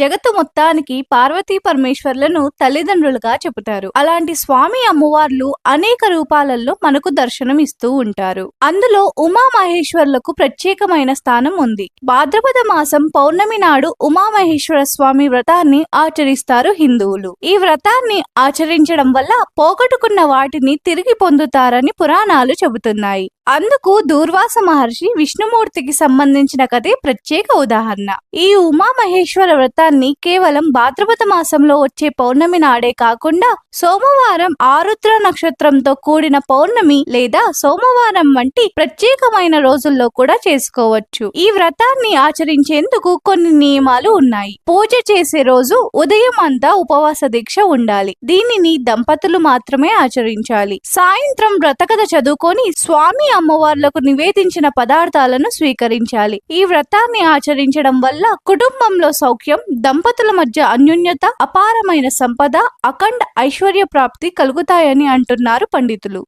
జగత్తు మొత్తానికి పార్వతీ పరమేశ్వర్లను తల్లిదండ్రులుగా చెబుతారు. అలాంటి స్వామి అమ్మవార్లు అనేక రూపాలలో మనకు దర్శనం ఇస్తూ ఉంటారు. అందులో ఉమామహేశ్వర్లకు ప్రత్యేకమైన స్థానం ఉంది. భాద్రపద మాసం పౌర్ణమి నాడు ఉమామహేశ్వర స్వామి వ్రతాన్ని ఆచరిస్తారు హిందువులు. ఈ వ్రతాన్ని ఆచరించడం వల్ల పోగొట్టుకున్న వాటిని తిరిగి పొందుతారని పురాణాలు చెబుతున్నాయి. అందుకు దూర్వాస మహర్షి విష్ణుమూర్తికి సంబంధించిన కథే ప్రత్యేక ఉదాహరణ. ఈ ఉమామహేశ్వర వ్రతాన్ని కేవలం భాద్రపద మాసంలో వచ్చే పౌర్ణమి నాడే కాకుండా సోమవారం ఆరుద్ర నక్షత్రంతో కూడిన పౌర్ణమి లేదా సోమవారం వంటి ప్రత్యేకమైన రోజుల్లో కూడా చేసుకోవచ్చు. ఈ వ్రతాన్ని ఆచరించేందుకు కొన్ని నియమాలు ఉన్నాయి. పూజ చేసే రోజు ఉదయం అంతా ఉపవాస దీక్ష ఉండాలి. దీనిని దంపతులు మాత్రమే ఆచరించాలి. సాయంత్రం వ్రతకథ చదువుకొని స్వామి అమ్మవార్లకు నివేదించిన పదార్థాలను స్వీకరించాలి. ఈ వ్రతాన్ని ఆచరించడం వల్ల కుటుంబంలో సౌఖ్యం దంపతుల మధ్య అన్యోన్యత అపారమైన సంపద అఖండ ఐశ్వర్య ప్రాప్తి కలుగుతాయని అంటున్నారు పండితులు.